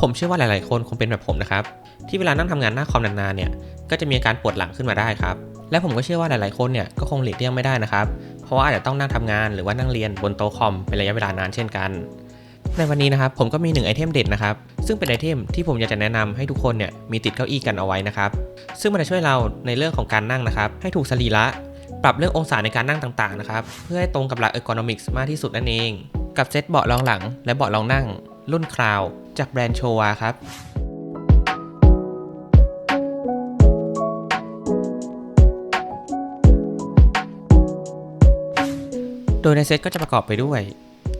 ผมเชื่อว่าหลายๆ คนคงเป็นแบบผมนะครับ ที่เวลานั่งทำงานหน้าคอมนานๆเนี่ยก็จะมีอาการปวดหลังขึ้นมาได้ครับ และผมก็เชื่อว่าหลายๆ คนเนี่ยก็คงหลีกเลี่ยงไม่ได้นะครับ เพราะว่าอาจจะต้องนั่งทำงานหรือว่านั่งเรียนบนโต๊ะคอมเป็นระยะเวลานานเช่นกัน ในวันนี้นะครับผมก็มีหนึ่งไอเทมเด็ดนะครับ ซึ่งเป็นไอเทมที่ผมอยากจะแนะนำให้ทุกคนเนี่ยมีติดเก้าอี้กันเอาไว้นะครับ ซึ่งมันจะช่วยเราในเรื่องของการนั่งนะครับ ให้ถูกสรีระปรับเรื่ององศาในการนั่งต่างๆนะครับ เพื่อให้ตรงกับหลัก ergonomics มากที่สุดนั่นเอง กับเซตเบาะรองหลัง และเบาะรองนั่ง รุ่นคราว จากแบรนด์โชวาครับโดยในเซตก็จะประกอบไปด้วย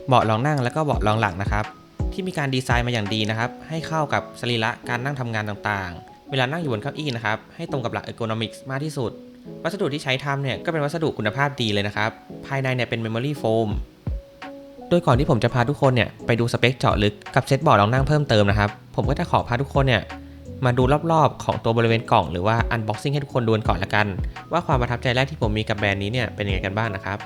เบาะรองนั่งและก็เบาะรองหลังนะครับ ที่มีการดีไซน์มาอย่างดีนะครับ ให้เข้ากับสรีระการนั่งทำงานต่างๆ เวลานั่งอยู่บนเก้าอี้นะครับ ให้ตรงกับหลัก ergonomics มากที่สุด วัสดุที่ใช้ทำเนี่ยก็เป็นวัสดุคุณภาพดีเลยนะครับ ภายในเนี่ยเป็น memory foam โดยก่อนที่ผมจะพาทุกคนเนี่ยไปดูสเปคเจาะลึกกับเซตเบาะรองนั่งเพิ่มเติมนะครับ ผมก็จะขอพาทุกคนเนี่ยมาดูรอบๆ ของตัวบริเวณกล่องหรือว่า unboxing ให้ทุกคนดูกันก่อนละกัน ว่าความประทับใจแรกที่ผมมีกับแบรนด์นี้เนี่ยเป็นยังไงกันบ้างนะครับ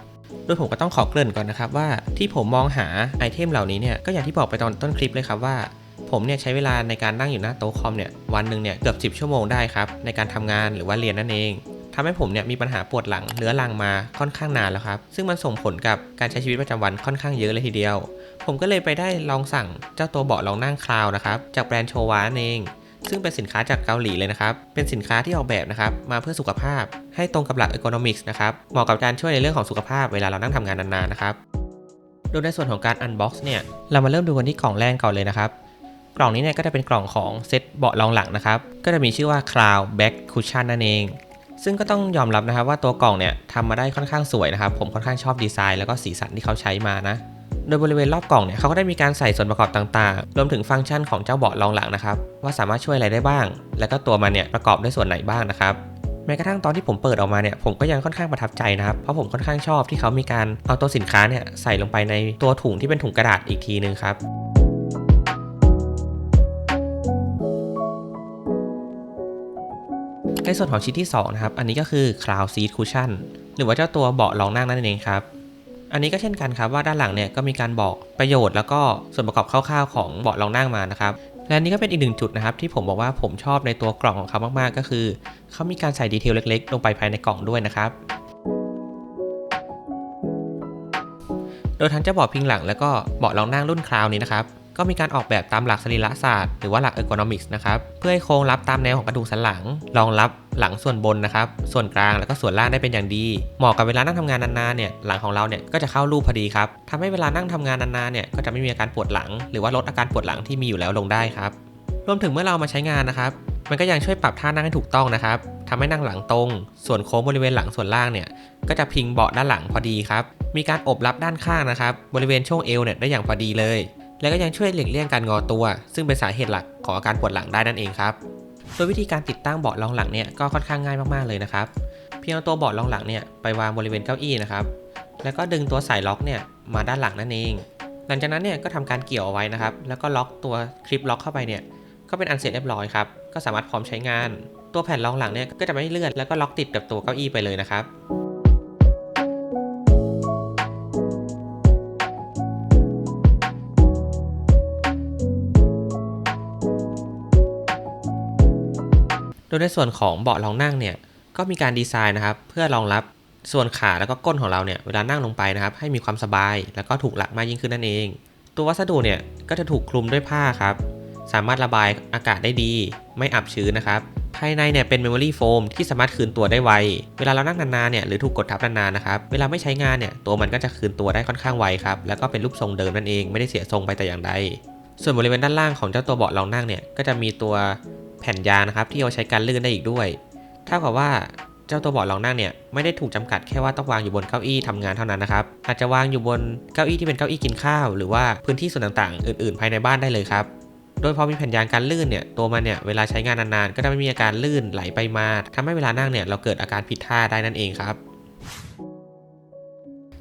โดยผมก็ต้องขอเกริ่นก่อนนะครับว่าที่ผมมองหาไอเทมเหล่านี้เนี่ยก็อย่างที่บอกไปตอนต้นคลิปเลยครับว่า ผมเนี่ยใช้เวลาในการนั่งอยู่หน้าโต๊ะคอมเนี่ยวันหนึ่งเนี่ยเกือบ 10 ชั่วโมงได้ครับในการทำงานหรือว่าเรียนนั่นเอง ทำให้ผมเนี่ยมีปัญหาปวดหลังเรื้อรังมาค่อนข้างนานแล้วครับ ซึ่งมันส่งผลกับการใช้ชีวิตประจำวันค่อนข้างเยอะเลยทีเดียว ผมก็เลยไปได้ลองสั่งเจ้าตัวเบาะรองนั่งคลาวนะครับ จากแบรนด์โชวานเอง ซึ่งเป็นสินค้าจากเกาหลีเลยนะครับ เป็นสินค้าที่ออกแบบนะครับมาเพื่อสุขภาพ ให้ตรงกับหลัก ergonomics นะครับ เหมาะกับการช่วยในเรื่องของสุขภาพเวลาเรานั่งทำงานนานๆนะครับ โดยในส่วนของการ unbox เนี่ย เรามาเริ่มดูกันที่กล่องแรกก่อนเลยนะครับกล่องนี้เนี่ยก็จะเป็นกล่องของเซตเบาะรองหลังนะครับ ก็จะมีชื่อว่า Cloud Back Cushion นั่นเอง ซึ่งก็ต้องยอมรับนะครับว่าตัวกล่องเนี่ยทำมาได้ค่อนข้างสวยนะครับ ผมค่อนข้างชอบดีไซน์แล้วก็สีสันที่เขาใช้มานะ โดยบริเวณรอบกล่องเนี่ยเขาก็ได้มีการใส่ส่วนประกอบต่างๆ รวมถึงฟังก์ชันของเจ้าเบาะรองหลังนะครับว่าสามารถช่วยอะไรได้บ้าง แล้วก็ตัวมันเนี่ยประกอบด้วยส่วนไหนบ้างนะครับแม้กระทั่งตอนที่ผมเปิดออกมาเนี่ยผมก็ยังค่อนข้างประทับใจนะครับเพราะผมค่อนข้างชอบที่เขามีการเอาตัวสินค้าเนี่ยใส่ลงไปในตัวถุงที่เป็นถุงกระดาษอีกทีนึงครับ ในส่วนของชิ้นที่2นะครับ อันนี้ก็คือ Cloud Seat Cushion หรือว่าเจ้าตัวเบาะรองนั่งนั่นเองครับ อันนี้ก็เช่นกันครับว่าด้านหลังเนี่ยก็มีการบอกประโยชน์แล้วก็ส่วนประกอบคร่าวๆของเบาะรองนั่งมานะครับ และนี่ก็เป็นอีกหนึ่งจุดนะครับ ที่ผมบอกว่าผมชอบในตัวกล่องของเขามากๆ ก็คือ เขามีการใส่ดีเทลเล็กๆ ลงไปภายในกล่องด้วยนะครับโดยทั้งเจ้าเบาะพิงหลัง แล้วก็เบาะรองนั่งรุ่นคราวนี้นะครับ ก็มีการออกแบบตามหลักสรีระศาสตร์หรือว่าหลัก ergonomics นะครับ เพื่อให้โค้งรับตามแนวของกระดูกสันหลัง รองรับหลังส่วนบนนะครับ ส่วนกลางแล้วก็ส่วนล่างได้เป็นอย่างดี เหมาะกับเวลานั่งทำงานนานๆเนี่ย หลังของเราเนี่ยก็จะเข้ารูปพอดีครับทำให้เวลานั่งทำงานนานๆเนี่ยก็จะไม่มีอาการปวดหลัง หรือว่าลดอาการปวดหลังที่มีอยู่แล้วลงได้ครับ รวมถึงเมื่อเรามาใช้งานนะครับ มันก็ยังช่วยปรับท่านั่งให้ถูกต้องนะครับทำให้นั่งหลังตรง ส่วนโค้งบริเวณหลังส่วนล่างเนี่ย ก็จะพิงเบาะด้านหลังพอดีครับ มีการอบรับด้านข้างนะครับ บริเวณช่วงเอวเนี่ยได้อย่างพอดีเลย และก็ยังช่วยหลีกเลี่ยงการงอตัว ซึ่งเป็นสาเหตุหลักของอาการปวดหลังได้นั่นเองครับโดยวิธีการติดตั้งเบาะรองหลังเนี่ยก็ค่อนข้างง่ายมากๆเลยนะครับ เพียงเอาตัวเบาะรองหลังเนี่ยไปวางบริเวณเก้าอี้นะครับ แล้วก็ดึงตัวสายล็อกเนี่ยมาด้านหลังนั่นเอง หลังจากนั้นเนี่ยก็ทำการเกี่ยวเอาไว้นะครับ แล้วก็ล็อกตัวคลิปล็อกเข้าไปเนี่ย ก็เป็นอันเสร็จเรียบร้อยครับ ก็สามารถพร้อมใช้งาน ตัวแผ่นรองหลังเนี่ยก็จะไม่เลื่อนแล้วก็ล็อกติดกับตัวเก้าอี้ไปเลยนะครับ ยในส่วนของเบาะรองนั่งเนี่ยก็มีการดีไซน์นะครับ เพื่อรองรับส่วนขาแล้วก็ก้นของเราเนี่ยเวลานั่งลงไปนะครับ ให้มีความสบาย แล้วก็ถูกหลักมากยิ่งขึ้นนั่นเอง ตัววัสดุเนี่ยก็จะถูกคลุมด้วยผ้าครับ สามารถระบายอากาศได้ดี ไม่อับชื้นนะครับ ภายในเนี่ยเป็น memory foam ที่สามารถคืนตัวได้ไว เวลาเรานั่งนานๆเนี่ยหรือถูกกดทับนานๆนะครับ เวลาไม่ใช้งานเนี่ยตัวมันก็จะคืนตัวได้ค่อนข้างไวครับ แล้วก็เป็นรูปทรงเดิมนั่นเอง ไม่ได้เสียทรงไปแต่อย่างใดส่วนบริเวณด้านล่างของเจ้าตัวเบาะรองนั่งเนี่ยก็จะมีตัว ผ่นยางนะครับที่เอาใช้การลื่นได้อีกด้วย เท่ากับว่าเจ้าตัวเบาะรองนั่งเนี่ยไม่ได้ถูกจำกัดแค่ว่าต้องวางอยู่บนเก้าอี้ทำงานเท่านั้นนะครับอาจจะวางอยู่บนเก้าอี้ที่เป็นเก้าอี้กินข้าว หรือว่าพื้นที่ส่วนต่างๆ อื่นๆ ภายในบ้านได้เลยครับโดยพอมีแผ่นยางการลื่นเนี่ยตัวมันเนี่ยเวลาใช้งานนานๆ ก็จะไม่มีอาการลื่นไหลไปมาทำให้เวลานั่งเนี่ยเราเกิดอาการผิดท่าได้นั่นเองครับ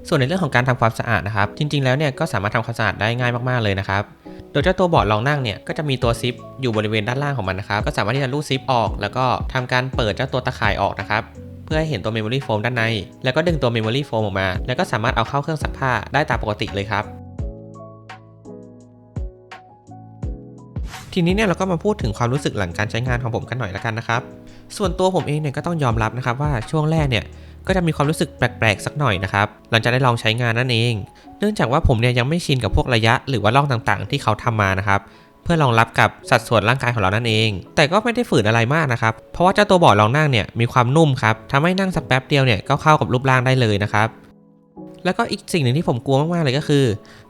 ส่วนในเรื่องของการทำความสะอาดนะครับ จริง ๆ แล้วเนี่ยก็สามารถทำความสะอาดได้ง่ายมากๆเลยนะครับ โดยเจ้าตัวเบาะรองนั่งเนี่ยก็จะมีตัวซิปอยู่บริเวณด้านล่างของมันนะครับ ก็สามารถที่จะรูดซิปออก แล้วก็ทำการเปิดเจ้าตัวตะข่ายออกนะครับ เพื่อให้เห็นตัวเมมโมรี่โฟมด้านใน แล้วก็ดึงตัวเมมโมรี่โฟมออกมา แล้วก็สามารถเอาเข้าเครื่องซักผ้าได้ตามปกติเลยครับ ทีนี้เนี่ยเราก็มาพูดถึงความรู้สึกหลังการใช้งานของผมกันหน่อยละกันนะครับ ส่วนตัวผมเองเนี่ยก็ต้องยอมรับนะครับว่าช่วงแรกเนี่ยก็จะมีความรู้สึกแปลกๆสักหน่อยนะครับ หลังจากได้ลองใช้งานนั่นเอง เนื่องจากว่าผมเนี่ยยังไม่ชินกับพวกระยะหรือว่าร่องต่างๆ ที่เขาทำมานะครับ เพื่อรองรับกับสัดส่วนร่างกายของเรานั่นเอง แต่ก็ไม่ได้ฝืนอะไรมากนะครับ เพราะว่าเจ้าตัวเบาะรองนั่งเนี่ยมีความนุ่มครับทำให้นั่งสักแป๊บเดียวเนี่ยก็เข้ากับรูปร่างได้เลยนะครับ แล้วก็อีกสิ่งหนึ่งที่ผมกลัวมากๆเลยก็คือ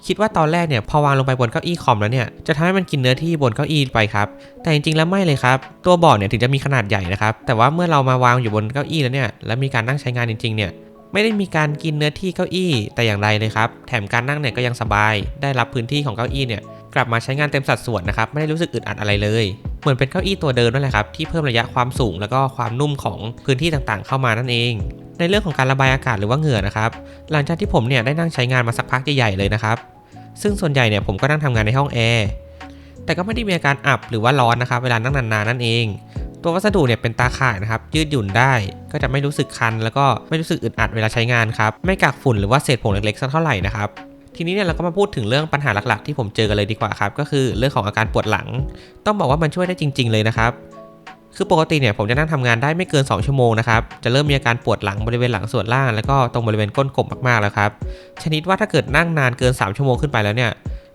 คิดว่าตอนแรกเนี่ยพอวางลงไปบนเก้าอี้คอมแล้วเนี่ยจะทำให้มันกินเนื้อที่บนเก้าอี้ไปครับ แต่จริงๆแล้วไม่เลยครับ ตัวเบาะเนี่ยถึงจะมีขนาดใหญ่นะครับ แต่ว่าเมื่อเรามาวางอยู่บนเก้าอี้แล้วเนี่ยแล้วมีการนั่งใช้งานจริงๆเนี่ยไม่ได้มีการกินเนื้อที่เก้าอี้แต่อย่างใดเลยครับ แถมการนั่งเนี่ยก็ยังสบาย ได้รับพื้นที่ของเก้าอี้เนี่ยกลับมาใช้งานเต็มสัดส่วนนะครับ ไม่ได้รู้สึกอึดอัดอะไรเลย เหมือนเป็นเก้าอี้ตัวเดิมนั่นแหละครับที่เพิ่มระยะความสูงแล้วก็ความนุ่มของพื้นที่ต่างๆ เข้ามานั่นเอง ในเรื่องของการระบายอากาศหรือว่าเหงื่อนะครับหลังจากที่ผมเนี่ยได้นั่งใช้งานมาสักพักใหญ่ๆเลยนะครับซึ่งส่วนใหญ่เนี่ยผมก็นั่งทำงานในห้องแอร์แต่ก็ไม่ได้มีอาการอับหรือว่าร้อนนะครับเวลานั่งนานๆนั่นเอง ตัววัสดุเนี่ยเป็นตาข่ายนะครับยืดหยุ่นได้ ก็จะไม่รู้สึกคัน แล้วก็ไม่รู้สึกอึดอัดเวลาใช้งานครับไม่กักฝุ่นหรือว่าเศษผงเล็กๆสักเท่าไหร่นะครับ ทีนี้เนี่ยเราก็มาพูดถึงเรื่องปัญหาหลักๆ ที่ผมเจอกันเลยดีกว่าครับ ก็คือเรื่องของอาการปวดหลัง ต้องบอกว่ามันช่วยได้จริง ๆ เลยนะครับ คือปกติเนี่ยผมจะนั่งทำงานได้ไม่เกิน 2 ชั่วโมงนะครับ จะเริ่มมีอาการปวดหลังบริเวณหลังส่วนล่าง แล้วก็ตรงบริเวณก้นกบมากๆแล้วครับ ชนิดว่าถ้าเกิดนั่งนานเกิน 3 ชั่วโมงขึ้นไปแล้วเนี่ย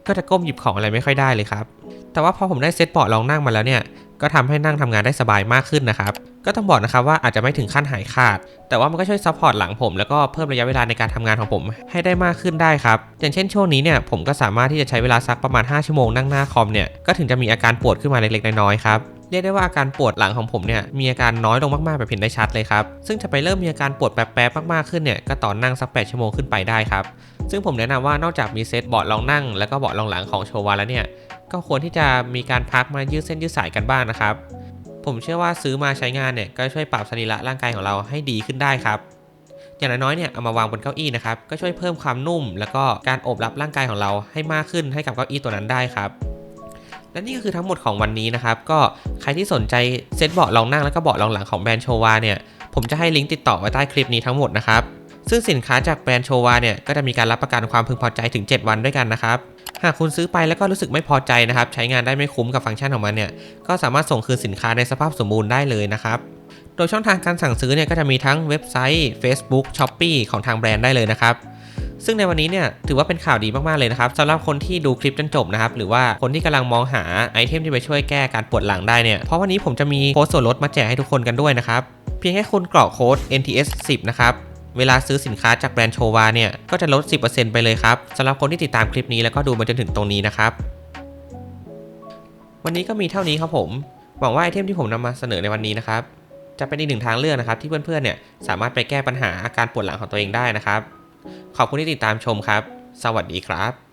ก็จะก้มหยิบของอะไรไม่ค่อยได้เลยครับ แต่ว่าพอผมได้เซตเบาะรองนั่งมาแล้วเนี่ย ก็ทำให้นั่งทำงานได้สบายมากขึ้นนะครับ ก็ต้องบอกนะครับว่าอาจจะไม่ถึงขั้นหายขาด แต่ว่ามันก็ช่วยซัพพอร์ตหลังผม แล้วก็เพิ่มระยะเวลาในการทำงานของผมให้ได้มากขึ้นได้ครับ อย่างเช่นช่วงนี้เนี่ยผมก็สามารถที่จะใช้เวลาสักประมาณ 5 ชั่วโมงนั่งหน้าคอมเนี่ย ก็ถึงจะมีอาการปวดขึ้นมาเล็กๆน้อยๆครับเรียกได้ว่าอาการปวดหลังของผมเนี่ยมีอาการน้อยลงมากๆแบบเห็นได้ชัดเลยครับ ซึ่งจะไปเริ่มมีอาการปวดแป๊บๆมากๆขึ้นเนี่ยก็ตอนนั่งสัก 8 ชั่วโมงขึ้นไปได้ครับ ซึ่งผมแนะนำว่านอกจากมีเซตเบาะรองนั่ง แล้วก็เบาะรองหลังของโชวาแล้วเนี่ย ก็ควรที่จะมีการพักมายืดเส้นยืดสายกันบ้างนะครับ ผมเชื่อว่าซื้อมาใช้งานเนี่ยก็ช่วยปรับสรีระร่างกายของเราให้ดีขึ้นได้ครับอย่างน้อยๆเนี่ยเอามาวางบนเก้าอี้นะครับก็ช่วยเพิ่มความนุ่ม แล้วก็การโอบรับร่างกายของเราให้มากขึ้นให้กับเก้าอี้ตัวนั้นได้ครับและนี่ก็คือทั้งหมดของวันนี้นะครับ ก็ใครที่สนใจเซ็ตเบาะรองนั่งแล้วก็เบาะรองหลังของแบรนด์โชวาเนี่ยผมจะให้ลิงก์ติดต่อไว้ใต้คลิปนี้ทั้งหมดนะครับซึ่งสินค้าจากแบรนด์โชวาเนี่ยก็จะมีการรับประกันความพึงพอใจถึง 7 วันด้วยกันนะครับ หากคุณซื้อไปแล้วก็รู้สึกไม่พอใจนะครับ ใช้งานได้ไม่คุ้มกับฟังก์ชันของมันเนี่ยก็สามารถส่งคืนสินค้าในสภาพสมบูรณ์ได้เลยนะครับโดยช่องทางการสั่งซื้อเนี่ยก็จะมีทั้งเว็บไซต์ Facebook s h o p e e ของทางแบรนด์ได้เลยนะครับซึ่งในวันนี้เนี่ยถือว่าเป็นข่าวดีมาก ๆ เลยนะครับสำหรับคนที่ดูคลิปจนจบนะครับ หรือว่าคนที่กำลังมองหาไอเทมที่ไปช่วยแก้การปวดหลังได้เนี่ย เพราะวันนี้ผมจะมีโค้ดส่วนลดมาแจกให้ทุกคนกันด้วยนะครับ เพียงแค่คุณกรอกโค้ด NTS 10 นะครับ เวลาซื้อสินค้าจากแบรนด์โชวาเนี่ยก็จะลด 10%ไปเลยครับสำหรับคนที่ติดตามคลิปนี้แล้วก็ดูมาจนถึงตรงนี้นะครับ วันนี้ก็มีเท่านี้ครับผม หวังว่าไอเทมที่ผมนำมาเสนอในวันนี้นะครับ จะเป็นอีกหนึ่งทางเลือกนะครับ ที่เพื่อนๆเนี่ยสามารถไปแก้ปัญหาอาการปวดหลังของตัวเองได้นะครับ ขอบคุณที่ติดตามชมครับ สวัสดีครับ